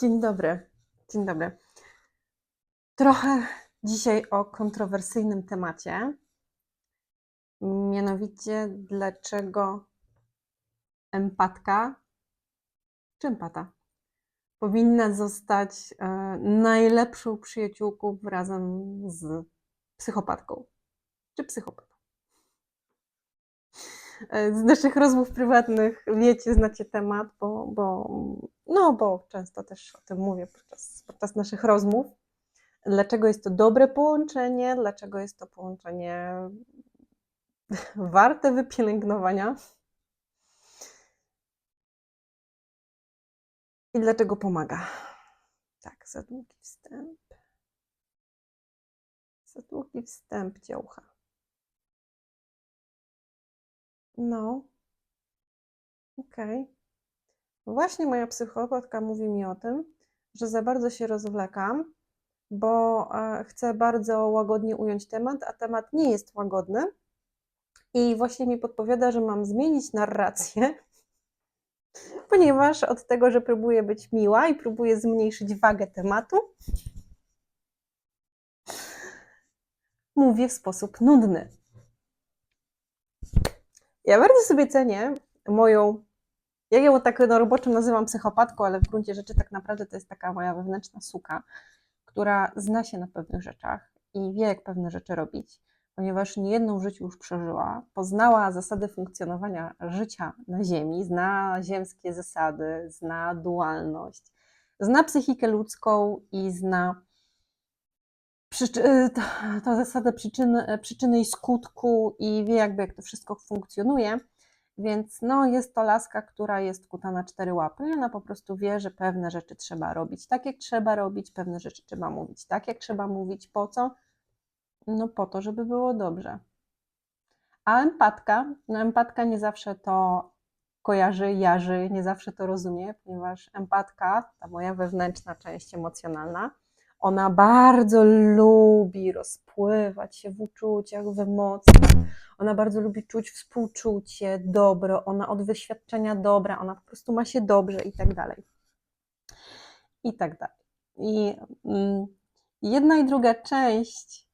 Dzień dobry. Dzień dobry. Trochę dzisiaj o kontrowersyjnym temacie. Mianowicie, dlaczego empatka czy empata powinna zostać e, najlepszą przyjaciółką razem z psychopatką czy psychopatą. E, Z naszych rozmów prywatnych wiecie, znacie temat, bo, bo, no, bo często też o tym mówię podczas, podczas naszych rozmów. Dlaczego jest to dobre połączenie, dlaczego jest to połączenie warte wypielęgnowania i dlaczego pomaga. Tak, za długi wstęp. Za długi wstęp działka. No, okej. Właśnie moja psychopatka mówi mi o tym, że za bardzo się rozwlekam, bo e, chcę bardzo łagodnie ująć temat, a temat nie jest łagodny. I właśnie mi podpowiada, że mam zmienić narrację, ponieważ od tego, że próbuję być miła i próbuję zmniejszyć wagę tematu, mówię w sposób nudny. Ja bardzo sobie cenię moją, ja ją tak na roboczo nazywam psychopatką, ale w gruncie rzeczy tak naprawdę to jest taka moja wewnętrzna suka, która zna się na pewnych rzeczach i wie, jak pewne rzeczy robić, ponieważ niejedną w życiu już przeżyła, poznała zasady funkcjonowania życia na Ziemi, zna ziemskie zasady, zna dualność, zna psychikę ludzką i zna przyczy- y, to, to zasadę przyczyny i skutku i wie jakby jak to wszystko funkcjonuje. Więc no, jest to laska, która jest kuta na cztery łapy i ona po prostu wie, że pewne rzeczy trzeba robić tak, jak trzeba robić, pewne rzeczy trzeba mówić tak, jak trzeba mówić. Po co? No po to, żeby było dobrze. A empatka, no empatka nie zawsze to kojarzy, jarzy, nie zawsze to rozumie, ponieważ empatka, ta moja wewnętrzna część emocjonalna, ona bardzo lubi rozpływać się w uczuciach, w emocjach. Ona bardzo lubi czuć współczucie, dobro, ona od wyświadczenia dobra, ona po prostu ma się dobrze i tak dalej. I tak dalej. I mm, jedna i druga część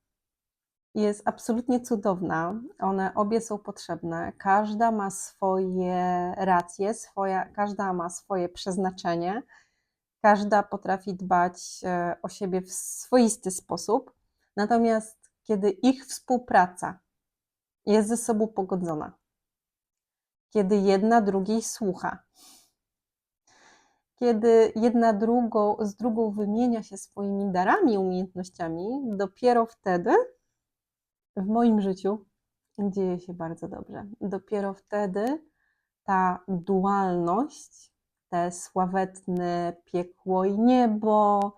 jest absolutnie cudowna. One obie są potrzebne. Każda ma swoje racje, swoja, każda ma swoje przeznaczenie. Każda potrafi dbać e, o siebie w swoisty sposób. Natomiast kiedy ich współpraca jest ze sobą pogodzona, kiedy jedna drugiej słucha, kiedy jedna drugą, z drugą wymienia się swoimi darami, umiejętnościami, dopiero wtedy w moim życiu dzieje się bardzo dobrze. Dopiero wtedy ta dualność, te sławetne piekło i niebo,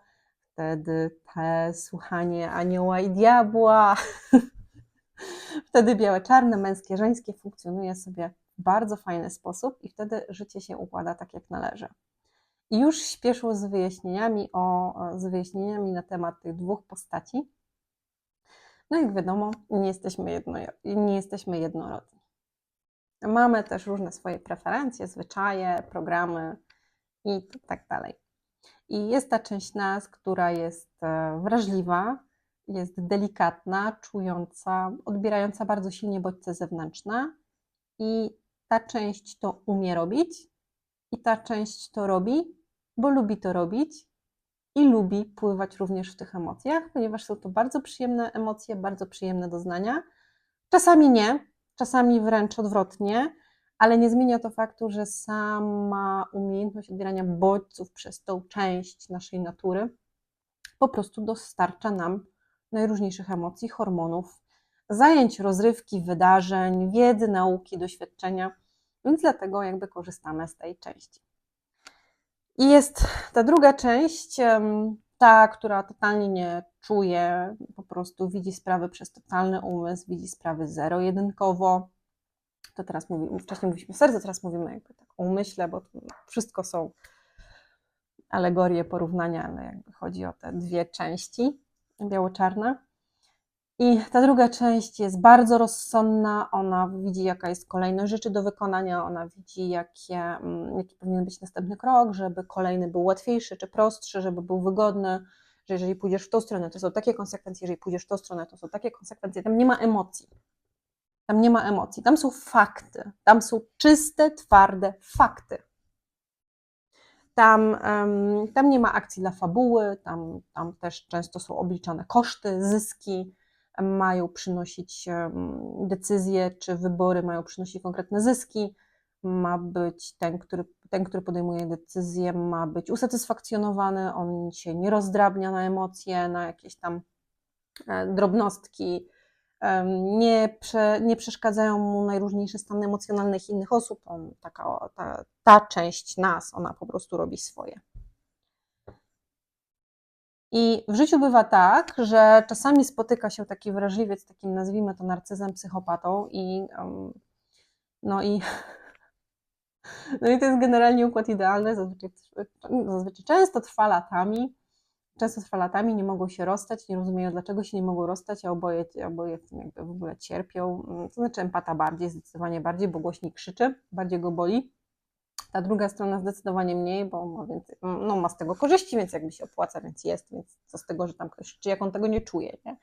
wtedy te słuchanie anioła i diabła, wtedy białe, czarne, męskie, żeńskie funkcjonuje sobie w bardzo fajny sposób i wtedy życie się układa tak, jak należy. I już śpieszył z wyjaśnieniami, o, z wyjaśnieniami na temat tych dwóch postaci. No jak wiadomo, nie jesteśmy, jedno, nie jesteśmy jednorodni. Mamy też różne swoje preferencje, zwyczaje, programy i tak dalej. I jest ta część nas, która jest e, wrażliwa, jest delikatna, czująca, odbierająca bardzo silnie bodźce zewnętrzne. I ta część to umie robić, i ta część to robi, bo lubi to robić i lubi pływać również w tych emocjach, ponieważ są to bardzo przyjemne emocje, bardzo przyjemne doznania. Czasami nie, czasami wręcz odwrotnie, ale nie zmienia to faktu, że sama umiejętność odbierania bodźców przez tą część naszej natury po prostu dostarcza nam najróżniejszych emocji, hormonów, zajęć, rozrywki, wydarzeń, wiedzy, nauki, doświadczenia, więc dlatego jakby korzystamy z tej części. I jest ta druga część, ta, która totalnie nie czuje, po prostu widzi sprawy przez totalny umysł, widzi sprawy zero-jedynkowo. To teraz mówimy, wcześniej mówiliśmy o sercu, teraz mówimy jakby tak o umyśle, bo wszystko są alegorie, porównania, ale jakby chodzi o te dwie części, biało-czarne. I ta druga część jest bardzo rozsądna, ona widzi, jaka jest kolejność rzeczy do wykonania, ona widzi, jakie, mm, jaki powinien być następny krok, żeby kolejny był łatwiejszy czy prostszy, żeby był wygodny, że jeżeli pójdziesz w tą stronę, to są takie konsekwencje, jeżeli pójdziesz w tą stronę, to są takie konsekwencje. Tam nie ma emocji. Tam nie ma emocji, tam są fakty, tam są czyste, twarde fakty. Tam, tam nie ma akcji dla fabuły, tam, tam też często są obliczane koszty, zyski, mają przynosić decyzje, czy wybory mają przynosić konkretne zyski. Ma być ten, który, ten, który podejmuje decyzję, ma być usatysfakcjonowany, on się nie rozdrabnia na emocje, na jakieś tam e, drobnostki, nie, prze, nie przeszkadzają mu najróżniejsze stany emocjonalne innych osób. On, taka, ta, ta część nas, ona po prostu robi swoje. I w życiu bywa tak, że czasami spotyka się taki wrażliwiec, takim nazwijmy to narcyzem, psychopatą i no i no i to jest generalnie układ idealny, zazwyczaj, zazwyczaj często trwa latami, często trwa latami, nie mogą się rozstać, nie rozumieją dlaczego się nie mogą rozstać, a oboje, oboje jakby w ogóle cierpią. To znaczy empata bardziej, zdecydowanie bardziej, bo głośniej krzyczy, bardziej go boli. Ta druga strona zdecydowanie mniej, bo ma, więcej, no, ma z tego korzyści, więc jakby się opłaca, więc jest, więc co z tego, że tam ktoś, czy jak on tego nie czuje, nie?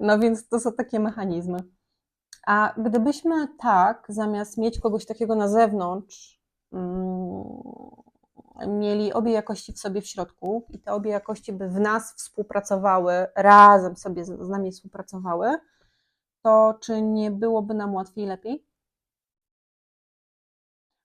No więc to są takie mechanizmy. A gdybyśmy tak, zamiast mieć kogoś takiego na zewnątrz, mm, mieli obie jakości w sobie w środku i te obie jakości by w nas współpracowały, razem sobie z nami współpracowały, to czy nie byłoby nam łatwiej, lepiej?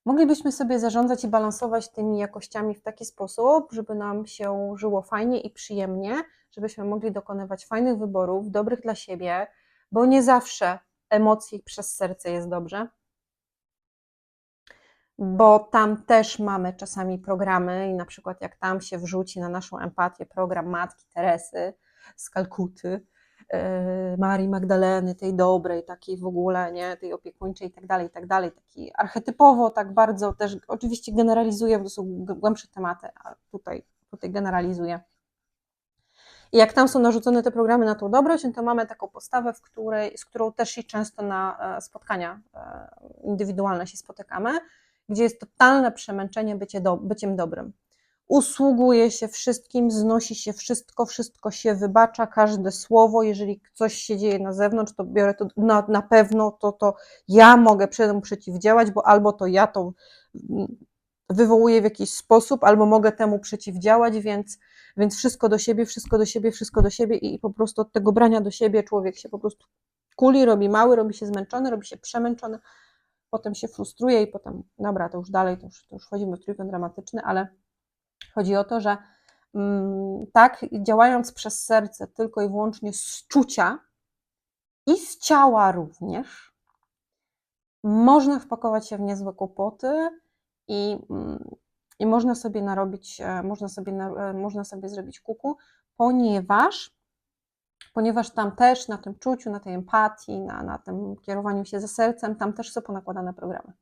Moglibyśmy sobie zarządzać i balansować tymi jakościami w taki sposób, żeby nam się żyło fajnie i przyjemnie, żebyśmy mogli dokonywać fajnych wyborów, dobrych dla siebie, bo nie zawsze emocji przez serce jest dobrze. Bo tam też mamy czasami programy, i na przykład jak tam się wrzuci na naszą empatię program Matki Teresy z Kalkuty, E, Marii Magdaleny, tej dobrej, takiej w ogóle, nie, tej opiekuńczej i tak dalej, i tak dalej, taki archetypowo, tak bardzo też, oczywiście generalizuję, bo to są głębsze tematy, a tutaj, tutaj generalizuję. I jak tam są narzucone te programy na tą dobroć, no to mamy taką postawę, w której, z którą też i często na e, spotkania e, indywidualne się spotykamy, gdzie jest totalne przemęczenie bycie do, byciem dobrym. Usługuje się wszystkim, znosi się wszystko, wszystko się wybacza, każde słowo, jeżeli coś się dzieje na zewnątrz, to biorę to na, na pewno, to, to ja mogę temu przeciwdziałać, bo albo to ja to mm, wywołuję w jakiś sposób, albo mogę temu przeciwdziałać, więc, więc wszystko do siebie, wszystko do siebie, wszystko do siebie i, i po prostu od tego brania do siebie człowiek się po prostu kuli, robi mały, robi się zmęczony, robi się przemęczony, potem się frustruje i potem, dobra, to już dalej, to już, to już wchodzimy w trójkąt dramatyczny, ale Chodzi o to, że mm, tak, działając przez serce tylko i wyłącznie z czucia i z ciała również, można wpakować się w niezłe kłopoty i, mm, i można sobie narobić, e, można sobie, e, można sobie zrobić kuku, ponieważ ponieważ tam też na tym czuciu, na tej empatii, na, na tym kierowaniu się ze sercem, tam też są ponakładane programy.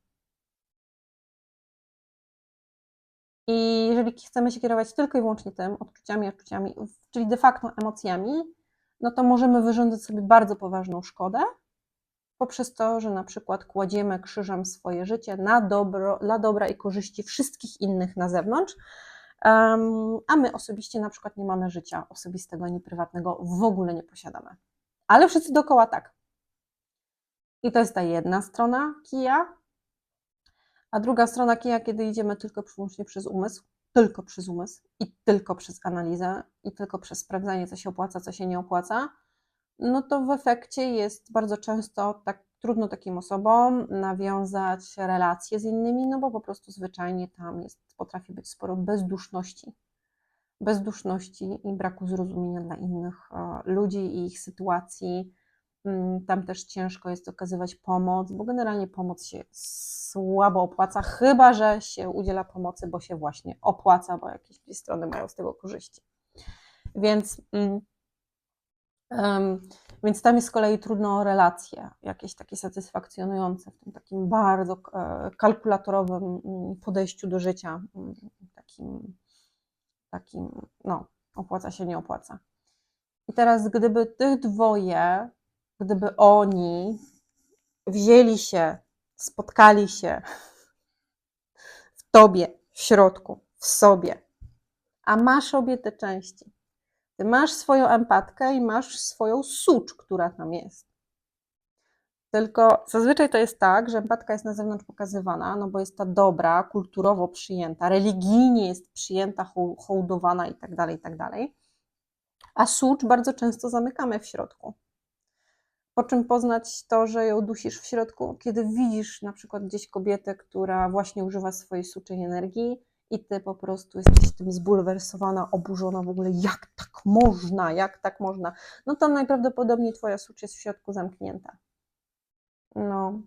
I jeżeli chcemy się kierować tylko i wyłącznie tym, odczuciami, odczuciami, czyli de facto emocjami, no to możemy wyrządzać sobie bardzo poważną szkodę poprzez to, że na przykład kładziemy krzyżem swoje życie na dobro, dla dobra i korzyści wszystkich innych na zewnątrz, a my osobiście na przykład nie mamy życia osobistego ani prywatnego, w ogóle nie posiadamy. Ale wszyscy dookoła tak. I to jest ta jedna strona kija, a druga strona kija, kiedy idziemy tylko wyłącznie przez umysł, tylko przez umysł i tylko przez analizę i tylko przez sprawdzanie, co się opłaca, co się nie opłaca, no to w efekcie jest bardzo często tak trudno takim osobom nawiązać relacje z innymi, no bo po prostu zwyczajnie tam jest, potrafi być sporo bezduszności. Bezduszności i braku zrozumienia dla innych e, ludzi i ich sytuacji, Mm, tam też ciężko jest okazywać pomoc, bo generalnie pomoc się słabo opłaca, chyba że się udziela pomocy, bo się właśnie opłaca, bo jakieś strony mają z tego korzyści. Więc, um, więc tam jest z kolei trudno o relacje, jakieś takie satysfakcjonujące w tym takim bardzo e, kalkulatorowym mm, podejściu do życia, mm, takim, takim no, opłaca się, nie opłaca. I teraz, gdyby tych dwoje, gdyby oni wzięli się, spotkali się w tobie, w środku, w sobie, a masz obie te części. Ty masz swoją empatkę i masz swoją sucz, która tam jest. Tylko zazwyczaj to jest tak, że empatka jest na zewnątrz pokazywana, no bo jest ta dobra, kulturowo przyjęta, religijnie jest przyjęta, hoł- hołdowana i tak dalej, i tak. A sucz bardzo często zamykamy w środku. Po czym poznać to, że ją dusisz w środku, kiedy widzisz na przykład gdzieś kobietę, która właśnie używa swojej suczej energii i ty po prostu jesteś tym zbulwersowana, oburzona w ogóle, jak tak można, jak tak można. No to najprawdopodobniej twoja sucz jest w środku zamknięta. No.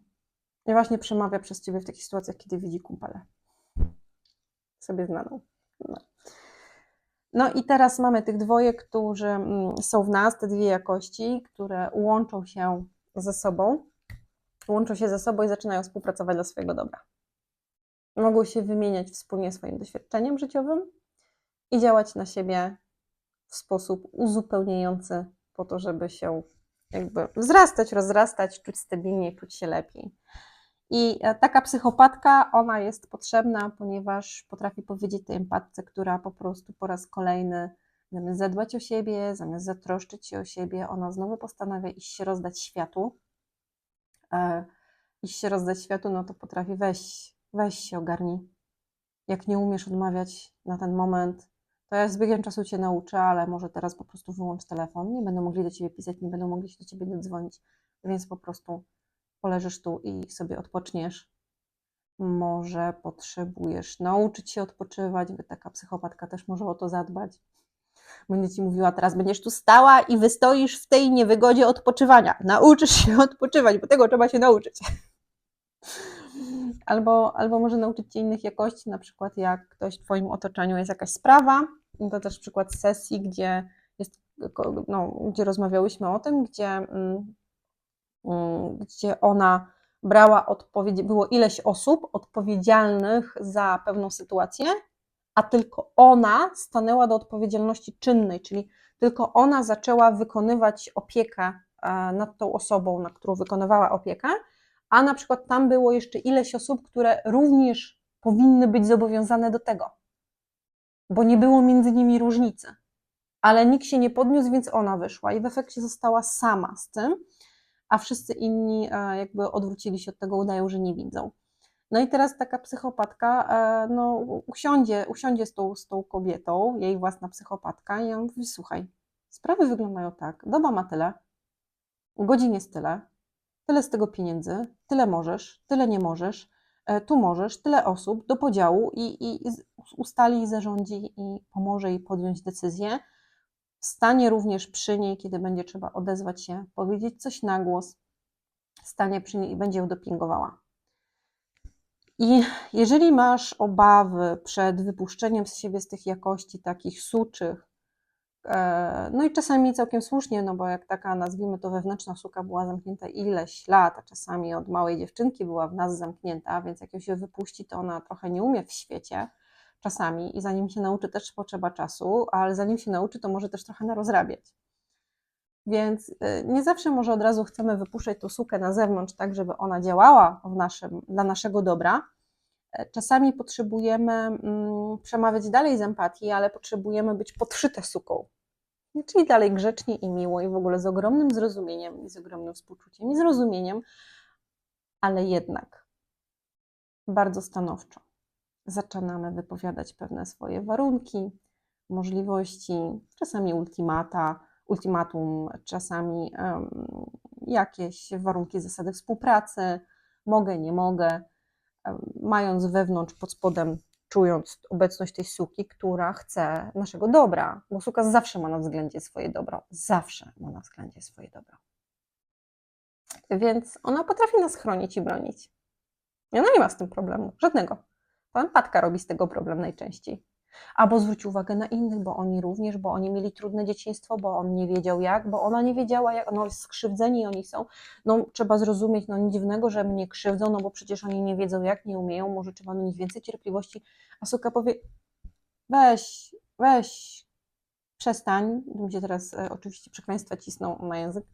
I właśnie przemawia przez ciebie w takich sytuacjach, kiedy widzi kumpelę. Sobie znaną. No. No i teraz mamy tych dwoje, którzy mm, są w nas, te dwie jakości, które łączą się ze sobą, łączą się ze sobą i zaczynają współpracować dla swojego dobra. Mogą się wymieniać wspólnie swoim doświadczeniem życiowym i działać na siebie w sposób uzupełniający po to, żeby się jakby wzrastać, rozrastać, czuć stabilniej, czuć się lepiej. I e, taka psychopatka, ona jest potrzebna, ponieważ potrafi powiedzieć tej empatce, która po prostu po raz kolejny, zamiast zadbać o siebie, zamiast zatroszczyć się o siebie, ona znowu postanawia iść się rozdać światu. E, iść się rozdać światu, no to potrafi weź, weź się ogarnij. Jak nie umiesz odmawiać na ten moment, to ja z biegiem czasu cię nauczę, ale może teraz po prostu wyłącz telefon. Nie będą mogli do ciebie pisać, nie będą mogli się do ciebie dodzwonić, więc po prostu poleżysz tu i sobie odpoczniesz. Może potrzebujesz nauczyć się odpoczywać, by taka psychopatka też może o to zadbać. Będzie ci mówiła, teraz będziesz tu stała i wystoisz w tej niewygodzie odpoczywania. Nauczysz się odpoczywać, bo tego trzeba się nauczyć. Albo, albo może nauczyć cię innych jakości, na przykład jak ktoś w twoim otoczeniu jest jakaś sprawa. To też przykład sesji, gdzie, jest, no, gdzie rozmawiałyśmy o tym, gdzie mm, Mm, gdzie ona brała odpowiedź, było ileś osób odpowiedzialnych za pewną sytuację, a tylko ona stanęła do odpowiedzialności czynnej, czyli tylko ona zaczęła wykonywać opiekę e, nad tą osobą, na którą wykonywała opiekę, a na przykład tam było jeszcze ileś osób, które również powinny być zobowiązane do tego, bo nie było między nimi różnicy. Ale nikt się nie podniósł, więc ona wyszła i w efekcie została sama z tym a wszyscy inni e, jakby odwrócili się od tego, udają, że nie widzą. No i teraz taka psychopatka e, no, usiądzie, usiądzie z, tą, z tą kobietą, jej własna psychopatka, i on mówi: Słuchaj, sprawy wyglądają tak, doba ma tyle, godzin jest tyle, tyle z tego pieniędzy, tyle możesz, tyle nie możesz, e, tu możesz, tyle osób do podziału i, i ustali, zarządzi i pomoże jej podjąć decyzję. Stanie również przy niej, kiedy będzie trzeba odezwać się, powiedzieć coś na głos, stanie przy niej i będzie ją dopingowała. I jeżeli masz obawy przed wypuszczeniem z siebie z tych jakości takich suczych, no i czasami całkiem słusznie, no bo jak taka, nazwijmy to, wewnętrzna suka była zamknięta ileś lat, a czasami od małej dziewczynki była w nas zamknięta, więc jak ją się wypuści, to ona trochę nie umie w świecie, czasami i zanim się nauczy też potrzeba czasu, ale zanim się nauczy, to może też trochę narozrabiać. Więc y, nie zawsze może od razu chcemy wypuszczać tą sukę na zewnątrz, tak żeby ona działała w naszym, dla naszego dobra. E, czasami potrzebujemy mm, przemawiać dalej z empatii, ale potrzebujemy być podszyte suką. Czyli dalej grzecznie i miło i w ogóle z ogromnym zrozumieniem i z ogromnym współczuciem i zrozumieniem, ale jednak bardzo stanowczo zaczynamy wypowiadać pewne swoje warunki, możliwości, czasami ultimata, ultimatum, czasami um, jakieś warunki, zasady współpracy, mogę, nie mogę, mając wewnątrz, pod spodem, czując obecność tej suki, która chce naszego dobra, bo suka zawsze ma na względzie swoje dobro, zawsze ma na względzie swoje dobro. Więc ona potrafi nas chronić i bronić. I ona nie ma z tym problemu, żadnego. To empatka robi z tego problem najczęściej. Albo zwróć uwagę na innych, bo oni również, bo oni mieli trudne dzieciństwo, bo on nie wiedział jak, bo ona nie wiedziała jak, no skrzywdzeni oni są. No trzeba zrozumieć, no nic dziwnego, że mnie krzywdzą, no bo przecież oni nie wiedzą jak, nie umieją, może trzeba mieć więcej cierpliwości. A Suka powie, weź, weź, przestań, się teraz e, oczywiście przekleństwa cisną na język,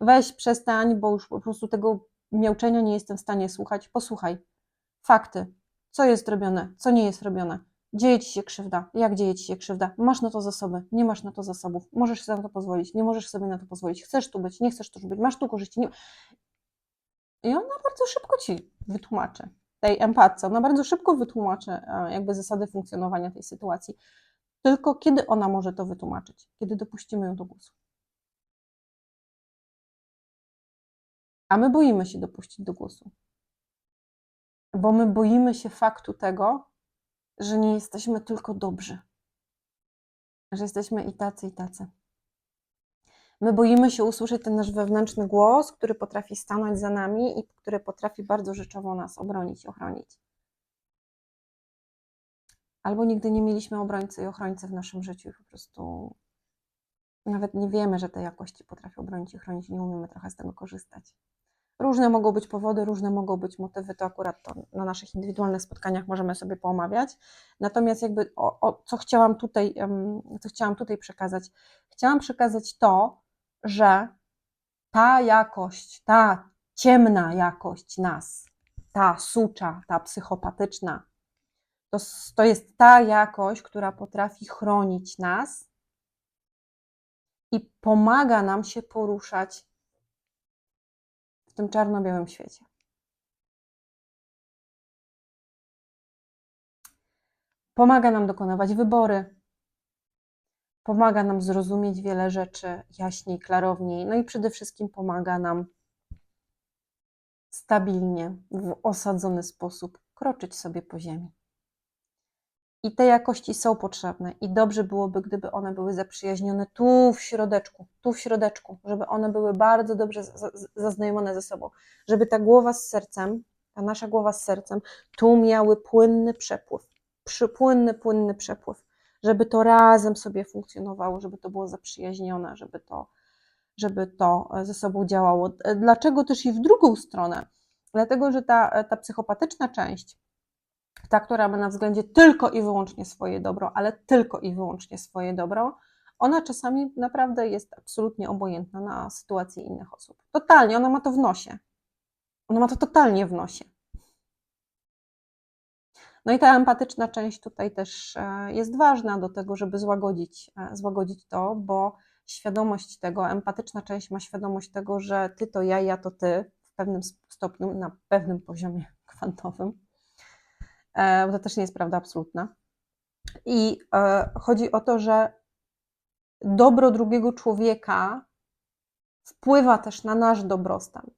weź, przestań, bo już po prostu tego miauczenia nie jestem w stanie słuchać, posłuchaj, fakty, co jest robione, co nie jest robione, dzieje Ci się krzywda, jak dzieje Ci się krzywda, masz na to zasoby, nie masz na to zasobów, możesz sobie na to pozwolić, nie możesz sobie na to pozwolić, chcesz tu być, nie chcesz tu być, masz tu korzyści, nie... I ona bardzo szybko Ci wytłumaczy, tej empatce, ona bardzo szybko wytłumaczy e, jakby zasady funkcjonowania tej sytuacji. Tylko kiedy ona może to wytłumaczyć? Kiedy dopuścimy ją do głosu. A my boimy się dopuścić do głosu. Bo my boimy się faktu tego, że nie jesteśmy tylko dobrzy. Że jesteśmy i tacy, i tacy. My boimy się usłyszeć ten nasz wewnętrzny głos, który potrafi stanąć za nami i który potrafi bardzo rzeczowo nas obronić ochronić. Albo nigdy nie mieliśmy obrońcy i ochrońcy w naszym życiu i po prostu nawet nie wiemy, że te jakości potrafią bronić i chronić, nie umiemy trochę z tego korzystać. Różne mogą być powody, różne mogą być motywy, to akurat to na naszych indywidualnych spotkaniach możemy sobie poomawiać. Natomiast jakby o, o, co, chciałam tutaj, co chciałam tutaj przekazać? Chciałam przekazać to, że ta jakość, ta ciemna jakość nas, ta sucza, ta psychopatyczna, to, to jest ta jakość, która potrafi chronić nas i pomaga nam się poruszać w tym czarno-białym świecie. Pomaga nam dokonywać wybory, pomaga nam zrozumieć wiele rzeczy jaśniej, klarowniej, no i przede wszystkim pomaga nam stabilnie, w osadzony sposób kroczyć sobie po ziemi. I te jakości są potrzebne i dobrze byłoby, gdyby one były zaprzyjaźnione tu w środeczku, tu w środeczku, żeby one były bardzo dobrze zaznajomione ze sobą, żeby ta głowa z sercem, ta nasza głowa z sercem, tu miały płynny przepływ, płynny, płynny przepływ, żeby to razem sobie funkcjonowało, żeby to było zaprzyjaźnione, żeby to, żeby to ze sobą działało. Dlaczego też i w drugą stronę? Dlatego, że ta, ta psychopatyczna część, ta, która ma na względzie tylko i wyłącznie swoje dobro, ale tylko i wyłącznie swoje dobro, ona czasami naprawdę jest absolutnie obojętna na sytuację innych osób. Totalnie, ona ma to w nosie. Ona ma to totalnie w nosie. No i ta empatyczna część tutaj też e, jest ważna do tego, żeby złagodzić, e, złagodzić to, bo świadomość tego, empatyczna część ma świadomość tego, że ty to ja, ja to ty w pewnym stopniu, na pewnym poziomie kwantowym. E, bo to też nie jest prawda absolutna. I chodzi o to, że dobro drugiego człowieka wpływa też na nasz dobrostan.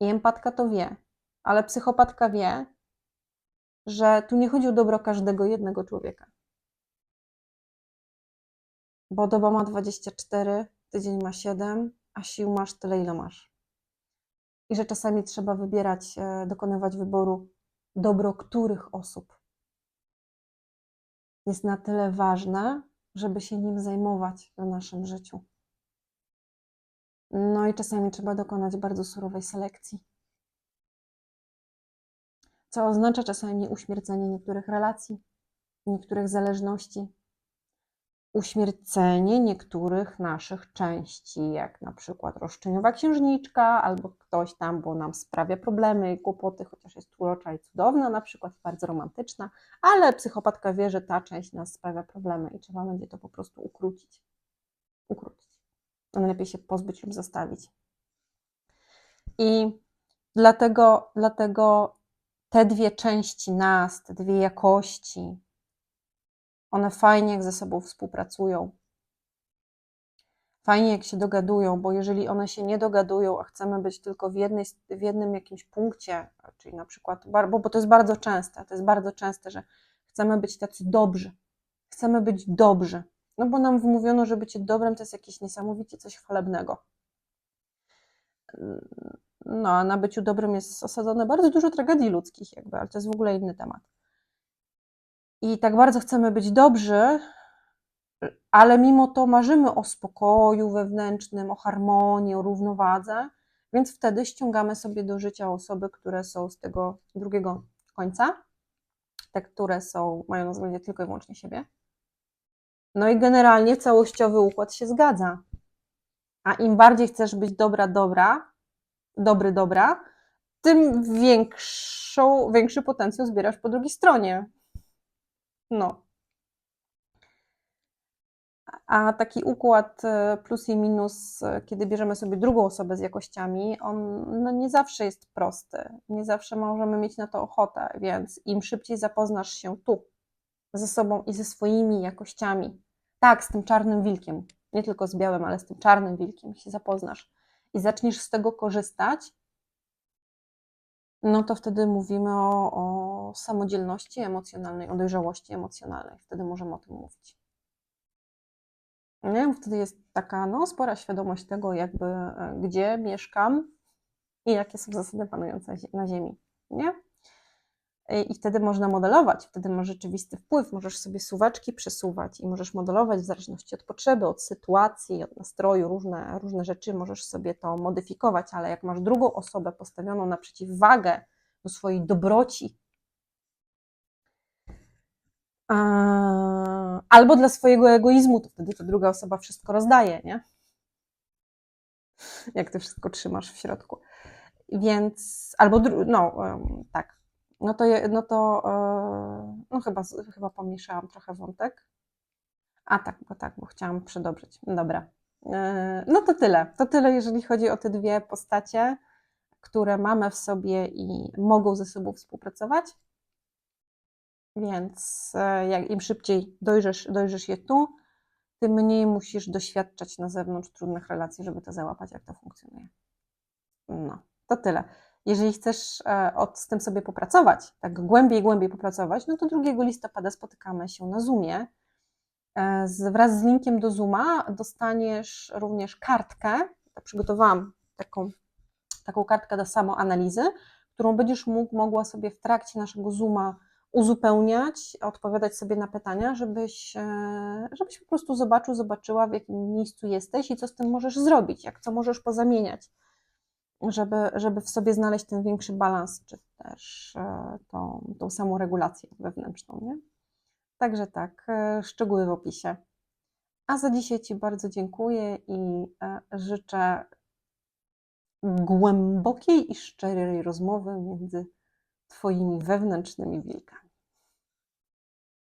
I empatka to wie ale psychopatka wie, że tu nie chodzi o dobro każdego jednego człowieka. Bo doba ma 24, tydzień ma 7, a sił masz tyle, ile masz. I że czasami trzeba wybierać, e, dokonywać wyboru dobro których osób jest na tyle ważne, żeby się nim zajmować w naszym życiu. No i czasami trzeba dokonać bardzo surowej selekcji co oznacza czasami uśmiercenie niektórych relacji, niektórych zależności, uśmiercenie niektórych naszych części, jak na przykład roszczeniowa księżniczka, albo ktoś tam, bo nam sprawia problemy i kłopoty, chociaż jest urocza i cudowna, na przykład bardzo romantyczna, ale psychopatka wie, że ta część nas sprawia problemy i trzeba będzie to po prostu ukrócić. Ukrócić. Najlepiej się pozbyć lub zostawić. I dlatego, dlatego te dwie części nas, te dwie jakości, one fajnie jak ze sobą współpracują. Fajnie jak się dogadują, bo jeżeli one się nie dogadują, a chcemy być tylko w, jednej, w jednym jakimś punkcie, czyli na przykład, bo, bo to jest bardzo częste, to jest bardzo częste, że chcemy być tacy dobrzy, chcemy być dobrzy, no bo nam wmówiono, że bycie dobrem to jest jakieś niesamowicie coś chwalebnego no, a na byciu dobrym jest osadzone bardzo dużo tragedii ludzkich, jakby, ale to jest w ogóle inny temat. I tak bardzo chcemy być dobrzy, ale mimo to marzymy o spokoju wewnętrznym, o harmonii, o równowadze, więc wtedy ściągamy sobie do życia osoby, które są z tego drugiego końca, te, które są, mają na względzie tylko i wyłącznie siebie No i generalnie całościowy układ się zgadza. A im bardziej chcesz być dobra, dobra, dobry, dobra, tym większą, większy potencjał zbierasz po drugiej stronie. No. A taki układ e, plus i minus, e, kiedy bierzemy sobie drugą osobę z jakościami, on no nie zawsze jest prosty. Nie zawsze możemy mieć na to ochotę, więc im szybciej zapoznasz się tu ze sobą i ze swoimi jakościami, tak, z tym czarnym wilkiem, nie tylko z białym, ale z tym czarnym wilkiem się zapoznasz i zaczniesz z tego korzystać, no to wtedy mówimy o, o samodzielności emocjonalnej, o dojrzałości emocjonalnej. Wtedy możemy o tym mówić. Nie? Wtedy jest taka no, spora świadomość tego, jakby e, gdzie mieszkam i jakie są zasady panujące na Ziemi. Nie? I wtedy można modelować, wtedy masz rzeczywisty wpływ, możesz sobie suwaczki przesuwać i możesz modelować w zależności od potrzeby, od sytuacji, od nastroju, różne, różne rzeczy możesz sobie to modyfikować, ale jak masz drugą osobę postawioną na przeciwwagę do swojej dobroci, albo dla swojego egoizmu, to wtedy to druga osoba wszystko rozdaje, nie? Jak ty wszystko trzymasz w środku. Więc, albo, no, tak, no to, no to e, no chyba, chyba pomieszałam trochę wątek. A tak, bo tak, bo chciałam przedobrzyć. Dobra. E, no to tyle. To tyle, jeżeli chodzi o te dwie postacie, które mamy w sobie i mogą ze sobą współpracować. Więc e, jak im szybciej dojrzysz, dojrzysz je tu, tym mniej musisz doświadczać na zewnątrz trudnych relacji, żeby to załapać, jak to funkcjonuje. No, to tyle. Jeżeli chcesz e, od, z tym sobie popracować, tak głębiej, głębiej popracować, no to 2 listopada spotykamy się na Zoomie. E, wraz z linkiem do Zooma dostaniesz również kartkę. Przygotowałam taką, taką kartkę do samoanalizy, którą będziesz mógł, mogła sobie w trakcie naszego Zooma uzupełniać, odpowiadać sobie na pytania, żebyś, e, żebyś po prostu zobaczył, zobaczyła, w jakim miejscu jesteś i co z tym możesz zrobić, jak co możesz pozamieniać żeby, żeby w sobie znaleźć ten większy balans, czy też e, tą, tą samą regulację wewnętrzną. Nie? Także tak, e, szczegóły w opisie. A za dzisiaj Ci bardzo dziękuję i życzę głębokiej i szczerej rozmowy między Twoimi wewnętrznymi wilkami.